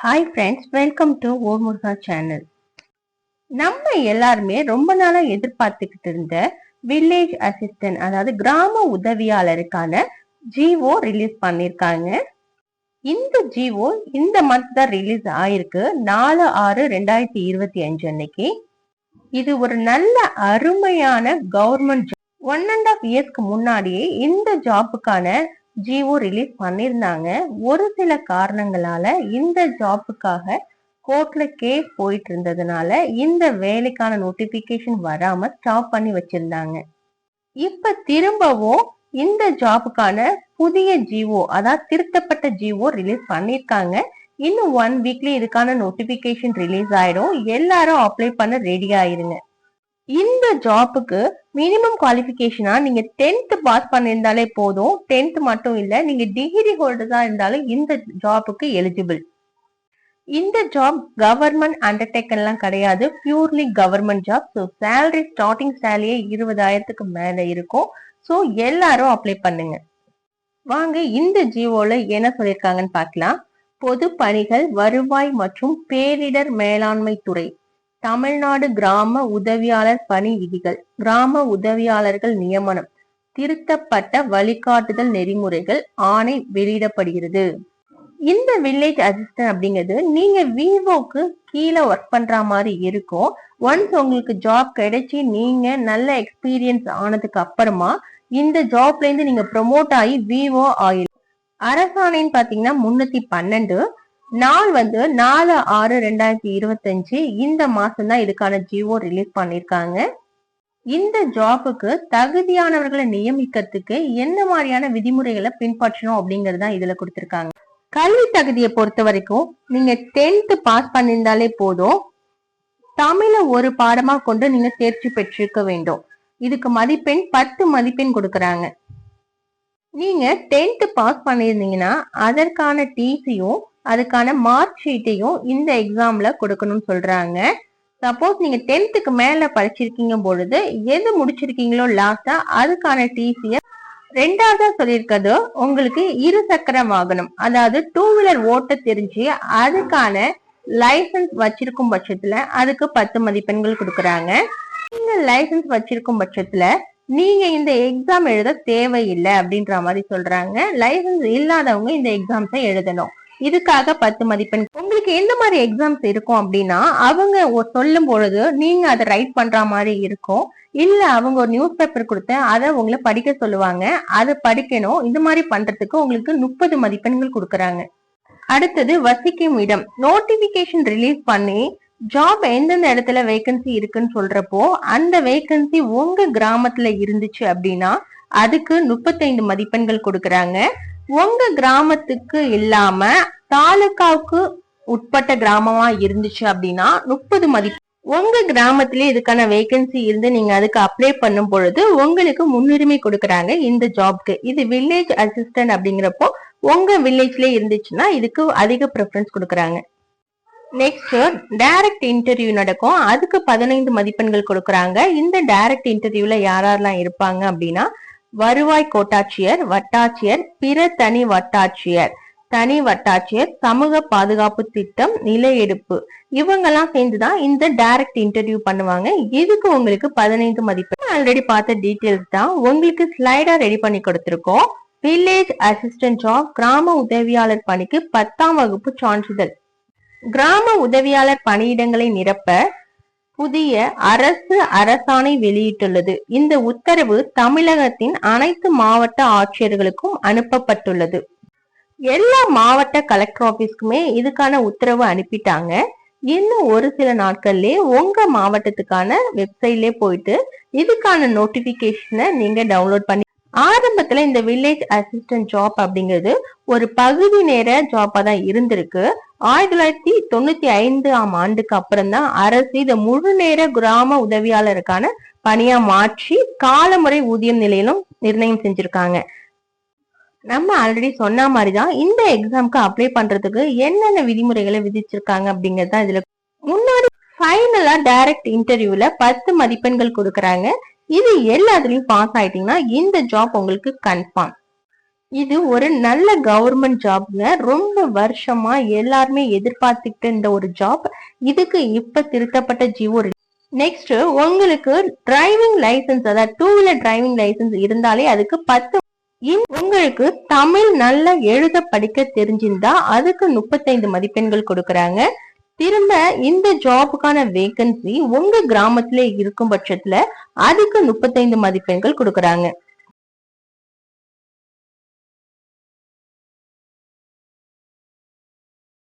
Hi friends welcome to O Muruga channel நம்ம எல்லாருமே ரொம்ப நாளா எதிர்பார்த்துக்கிட்டு இருந்த வில்லேஜ் அசிஸ்டன்ட் அதாவது கிராம உதவியாளருக்கான ஜிஓ ரிலீஸ் பண்ணியிருக்காங்க இந்த ஜிஓ இந்த மந்த் தான் ரிலீஸ் ஆயிருக்கு. நாலு ஆறு ரெண்டாயிரத்தி இருபத்தி அஞ்சு அன்னைக்கு. இது ஒரு நல்ல அருமையான கவர்மெண்ட் ஒன் அண்ட் ஆஃப் இயர்ஸ்க்கு முன்னாடியே இந்த ஜாப்புக்கான ஜிஓ ரிலீஸ் பண்ணியிருந்தாங்க ஒரு சில காரணங்களால இந்த ஜாப்புக்காக கோர்ட்ல கேஸ் போயிட்டு இருந்ததுனால இந்த வேலைக்கான நோட்டிபிகேஷன் வராம ஸ்டாப் பண்ணி வச்சிருந்தாங்க. இப்ப திரும்பவும் இந்த ஜாப்புக்கான புதிய ஜிஓ அதாவது திருத்தப்பட்ட ஜிஓ ரிலீஸ் பண்ணிருக்காங்க. இன்னும் ஒன் வீக்லி இதுக்கான நோட்டிபிகேஷன் ரிலீஸ் ஆயிடும். எல்லாரும் அப்ளை பண்ண ரெடி ஆயிருங்க. இந்த ஜாப்புக்கு மினிமம் குவாலிஃபிகேஷனா நீங்க டென்த் பாஸ் பண்ணியிருந்தாலே போதும். டென்த் மட்டும் இல்ல நீங்க டிகிரி ஹோல்டரா இருந்தாலும் இந்த ஜாப்புக்கு எலிஜிபிள் இந்த ஜாப் கவர்மெண்ட் அண்டர்டேக்கன் எல்லாம் கிடையாது. Purely government job so salary starting சேலரியே இருபதாயிரத்துக்கு மேல இருக்கும். ஸோ எல்லாரும் அப்ளை பண்ணுங்க. வாங்க இந்த ஜிஓல என்ன சொல்லியிருக்காங்கன்னு பார்க்கலாம். பொது பணிகள் வருவாய் மற்றும் பேரிடர் மேலாண்மை துறை. தமிழ்நாடு கிராம உதவியாளர் பணி விதிகள் கிராம உதவியாளர்கள் நியமனம் திருத்தப்பட்ட வழிகாட்டுதல் நெறிமுறைகள் ஆணை வெளியிடப்படுகிறது. இந்த வில்லேஜ் அசிஸ்டன்ட் அப்படிங்கிறது நீங்க விவோக்கு கீழே ஒர்க் பண்ற மாதிரி இருக்கும். ஒன்ஸ் உங்களுக்கு ஜாப் கிடைச்சி நீங்க நல்ல எக்ஸ்பீரியன்ஸ் ஆனதுக்கு அப்புறமா இந்த ஜாப்ல இருந்து நீங்க ப்ரொமோட் ஆகி விவோ ஆயிரும். அரசாணைன்னு பாத்தீங்கன்னா முன்னூத்தி பன்னெண்டு நாள் வந்து நாலு ஆறு ரெண்டாயிரத்தி இருபத்தஞ்சு இந்த மாசம் தான் இதுக்கான ஜிஓ ரிலீஸ் பண்ணிருக்காங்க இந்த ஜாபுக்கு தகுதியானவர்களை நியமிக்கிறதுக்கு என்ன மாதிரியான விதிமுறைகளை பின்பற்றணும் அப்படிங்கறது தான் இதுல கொடுத்திருக்காங்க. கல்வி தகுதியை பொறுத்த வரைக்கும் நீங்க டென்த் பாஸ் பண்ணியிருந்தாலே போதும். தமிழ ஒரு பாடமா கொண்டு நீங்க தேர்ச்சி பெற்றிருக்க வேண்டும். இதுக்கு மதிப்பெண் பத்து மதிப்பெண் கொடுக்கறாங்க. நீங்க டென்த் பாஸ் பண்ணியிருந்தீங்கன்னா அதற்கான டிசியும் அதுக்கான மார்க் ஷீட்டையும் இந்த எக்ஸாம்ல கொடுக்கணும்னு சொல்றாங்க. சப்போஸ் நீங்க டென்த்துக்கு மேல படிச்சிருக்கீங்க பொழுது எது முடிச்சிருக்கீங்களோ லாஸ்டா அதுக்கான டிசிய ரெண்டாவதா சொல்லியிருக்கிறது உங்களுக்கு இரு சக்கர வாகனம் அதாவது டூ வீலர் ஓட்ட தெரிஞ்சு அதுக்கான லைசன்ஸ் வச்சிருக்கும் பட்சத்துல அதுக்கு பத்து மதிப்பெண்கள் கொடுக்கறாங்க. நீங்க லைசன்ஸ் வச்சிருக்கும் பட்சத்துல நீங்க இந்த எக்ஸாம் எழுத தேவையில்லை அப்படின்ற மாதிரி சொல்றாங்க. லைசன்ஸ் இல்லாதவங்க இந்த எக்ஸாம்ஸை எழுதணும். இதுக்காக பத்து மதிப்பெண். உங்களுக்கு எந்த மாதிரி எக்ஸாம்ஸ் இருக்கும் அப்படின்னா அவங்க சொல்லும் பொழுது நீங்க அதை ரைட் பண்ற மாதிரி இருக்கும். இல்ல அவங்க ஒரு நியூஸ் பேப்பர் கொடுத்து அதை உங்களை படிக்க சொல்லுவாங்க. அதை படிக்கணும். இந்த மாதிரி பண்றதுக்கு உங்களுக்கு முப்பது மதிப்பெண்கள் கொடுக்கறாங்க. அடுத்தது வசிக்கும் இடம். நோட்டிபிகேஷன் ரிலீஸ் பண்ணி ஜாப் எந்தெந்த இடத்துல வேகன்சி இருக்குன்னு சொல்றப்போ அந்த வேகன்சி உங்க கிராமத்துல இருந்துச்சு அப்படின்னா அதுக்கு முப்பத்தைந்து மதிப்பெண்கள் கொடுக்கறாங்க. உங்க கிராமத்துக்கு இல்லாம தாலுகாவுக்கு உட்பட்ட கிராமமா இருந்துச்சு அப்படின்னா முப்பது மதிப்பு உங்க கிராமத்திலே இதுக்கான வேகன்சி இருந்து நீங்க அதுக்கு அப்ளை பண்ணும் பொழுது உங்களுக்கு முன்னுரிமை கொடுக்கறாங்க இந்த ஜாப்க்கு இது வில்லேஜ் அசிஸ்டன்ட் அப்படிங்கிறப்போ உங்க வில்லேஜ்ல இருந்துச்சுன்னா இதுக்கு அதிக ப்ரிஃபரன்ஸ் கொடுக்கறாங்க. நெக்ஸ்ட் டைரக்ட் இன்டர்வியூ நடக்கும். அதுக்கு பதினைந்து மதிப்பெண்கள் கொடுக்கறாங்க. இந்த டைரக்ட் இன்டர்வியூல யாரெல்லாம் இருப்பாங்க அப்படின்னா வருவாய் கோட்டாட்சியர் வட்டாட்சியர் பிற தனி வட்டாட்சியர். தனி வட்டாட்சியர் சமூக பாதுகாப்பு திட்டம் நில எடுப்பு. இவங்கெல்லாம் சேர்ந்துதான் இந்த டைரக்ட் இன்டர்வியூ பண்ணுவாங்க. இதுக்கு உங்களுக்கு பதினைந்து மதிப்பெண். ஆல்ரெடி பார்த்த டீட்டெயில்ஸ் தான் உங்களுக்கு ஸ்லைடா ரெடி பண்ணி கொடுத்துருக்கோம். வில்லேஜ் அசிஸ்டன்ட் ஆஃப் கிராம உதவியாளர் பணிக்கு பத்தாம் வகுப்பு சான்றிதழ். கிராம உதவியாளர் பணியிடங்களை நிரப்ப புதிய அரசு அரசாணை வெளியிட்டுள்ளது. இந்த உத்தரவு தமிழகத்தின் அனைத்து மாவட்ட ஆட்சியர்களுக்கும் அனுப்பப்பட்டுள்ளது. எல்லா மாவட்ட கலெக்டர் ஆபீஸ்க்குமே இதுக்கான உத்தரவு அனுப்பிட்டாங்க. இன்னும் ஒரு சில நாட்கள்லயே உங்க மாவட்டத்துக்கான வெப்சைட்லயே போயிட்டு இதுக்கான நோட்டிபிகேஷனை நீங்க டவுன்லோட் பண்ணி ஆரம்பத்துல இந்த வில்லேஜ் அசிஸ்டன்ட் ஜாப் அப்படிங்கிறது ஒரு பகுதி நேர ஜாப்பா தான் இருந்திருக்கு. ஆயிரத்தி தொள்ளாயிரத்தி தொண்ணூத்தி ஐந்து ஆம் ஆண்டுக்கு அப்புறம் தான் அரசு இதை முழு நேர கிராம உதவியாளருக்கான பணியா மாற்றி காலமுறை ஊதியம் நிலையிலும் நிர்ணயம் செஞ்சிருக்காங்க. நம்ம ஆல்ரெடி சொன்ன மாதிரி தான் இந்த எக்ஸாம்க்கு அப்ளை பண்றதுக்கு என்னென்ன விதிமுறைகளை விதிச்சிருக்காங்க அப்படிங்கறது தான் இதுல முன்னாடி ஃபைனலா டைரக்ட் இன்டர்வியூல பத்து மதிப்பெண்கள் கொடுக்கறாங்க. இது எல்லாத்துலயும் பாஸ் ஆயிட்டீங்கன்னா இந்த ஜாப் உங்களுக்கு கன்ஃபார்ம் இது ஒரு நல்ல கவர்மெண்ட் ஜாப்ங்க ரொம்ப வருஷமா எல்லாருமே எதிர்பார்த்துக்கிட்டு இருந்த ஒரு ஜாப் இதுக்கு இப்ப திருத்தப்பட்ட ஜிஓ நெக்ஸ்ட் உங்களுக்கு டிரைவிங் லைசன்ஸ் அதாவது டூ வீலர் டிரைவிங் லைசன்ஸ் இருந்தாலே அதுக்கு பத்து உங்களுக்கு தமிழ் நல்லா எழுத படிக்க தெரிஞ்சிருந்தா அதுக்கு முப்பத்தைந்து மதிப்பெண்கள் கொடுக்கறாங்க. திரும்ப இந்த ஜாபுக்கான வேகன்சி உங்க கிராமத்திலே இருக்கும் பட்சத்துல அதுக்கு முப்பத்தைந்து மதிப்பெண்கள் கொடுக்கறாங்க.